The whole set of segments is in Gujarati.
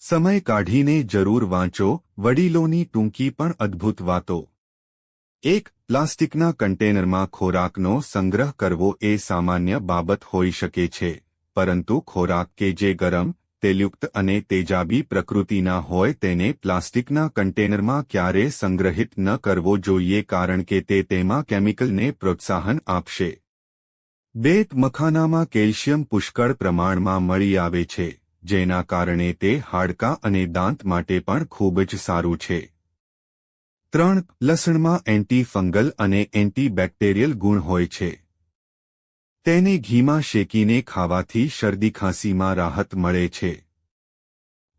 સમય કાઢીને જરૂર વાંચો, વડીલોની ટૂંકી પણ અદ્ભુત વાતો. એક, પ્લાસ્ટિકના કન્ટેનરમાં ખોરાકનો સંગ્રહ કરવો એ સામાન્ય બાબત હોઈ શકે છે, પરંતુ ખોરાક કે જે ગરમ, તેલયુક્ત અને તેજાબી પ્રકૃતિના હોય તેને પ્લાસ્ટિકના કન્ટેનરમાં ક્યારે સંગ્રહિત ન કરવો જોઈએ કારણ કે તે તેમાં કેમિકલને પ્રોત્સાહન આપશે. બેટ મખાનામાં કેલ્શિયમ પુષ્કળ પ્રમાણમાં મળી આવે છે. જેના કારણે તે હાડકાં અને દાંત માટે પણ ખૂબ જ સારું છે. ત્રણ, લસણમાં એન્ટી ફંગલ અને એન્ટીબેક્ટેરિયલ ગુણ હોય છે. તેને ઘીમાં શેકીને ખાવાથી શરદી ખાંસીમાં રાહત મળે છે.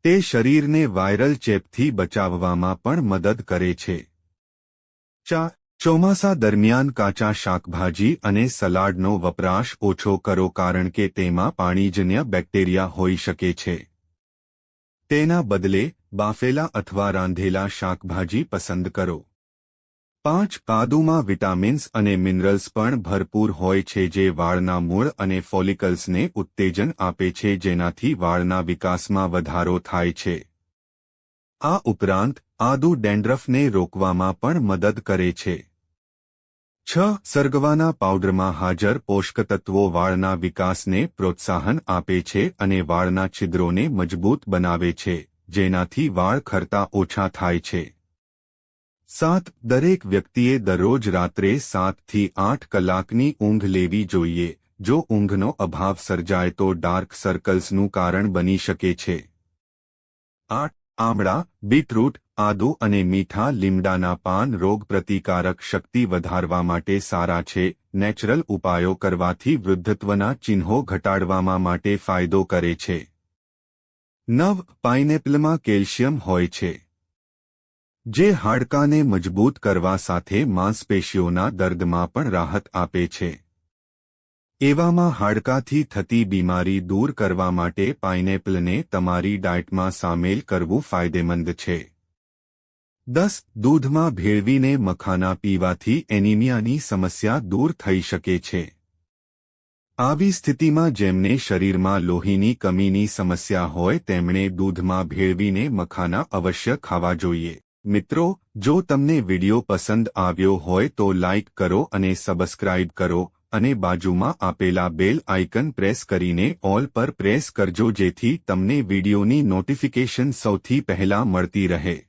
તે શરીરને વાયરલ ચેપથી બચાવવામાં પણ મદદ કરે છે. ચાર ચોમાસા દરમિયાન કાચા શાકભાજી અને સલાડનો વપરાશ ઓછો કરો કારણ કે તેમાં પાણીજન્ય બેક્ટેરિયા હોઈ શકે છે. તેના બદલે, બાફેલા અથવા રાંધેલા શાકભાજી પસંદ કરો. પાંચ, કાદુમાં વિટામિન્સ અને મિનરલ્સ પણ ભરપૂર હોય છે જે વાળના મૂળ અને ફોલિકલ્સને ઉત્તેજન આપે છે જેનાથી વાળના વિકાસમાં વધારો થાય છે. આ ઉપરાંત, આદુ ડેન્ડ્રફને રોકવામાં પણ મદદ કરે છે. છ સર્ગવાના પાવડરમાં હાજર પોષક તત્વો વાળના વિકાસને પ્રોત્સાહન આપે છે અને વાળના છિદ્રોને મજબૂત બનાવે છે, જેનાથી વાળ ખરતા ઓછા થાય છે. સાત, દરેક વ્યક્તિએ દરરોજ રાત્રે સાતથી આઠ કલાકની ઊંઘ લેવી જોઈએ. જો ઊંઘનો અભાવ સર્જાય તો ડાર્ક સર્કલ્સનું કારણ બની શકે છે. આઠ, આમળા, બીટરૂટ આદુ અને મીઠા લીમડાના પાન રોગ પ્રતિકારક શક્તિ વધારવા માટે સારા છે. નેચરલ ઉપાયો કરવાથી વૃદ્ધત્વના ચિહ્નો ઘટાડવામાં માટે ફાયદો કરે છે. નવ, પાઇનેપલમાં કેલ્શિયમ હોય છે. જે હાડકાને મજબૂત કરવા સાથે માંસપેશીઓના દર્દમાં પણ રાહત આપે છે. એવામાં હાડકાથી થતી બીમારી દૂર કરવા માટે પાઇનેપલને તમારી ડાયટમાં સામેલ કરવું ફાયદેમંદ છે. દસ દૂધમાં ભેળવીને મખાના પીવાથી એનિમિયાની સમસ્યા દૂર થઈ શકે છે. આવી સ્થિતિમાં જેમને શરીરમાં લોહીની કમીની સમસ્યા હોય તેમણે દૂધમાં ભેળવીને મખાના અવશ્ય ખાવા જોઈએ. મિત્રો, જો તમને વિડિયો પસંદ આવ્યો હોય તો લાઇક કરો અને સબસ્ક્રાઇબ કરો અને બાજુમાં આપેલા બેલ આઇકન પ્રેસ કરીને ઓલ પર પ્રેસ કરજો જેથી તમને વિડિયોની નોટિફિકેશન સૌથી પહેલા મળતી રહે.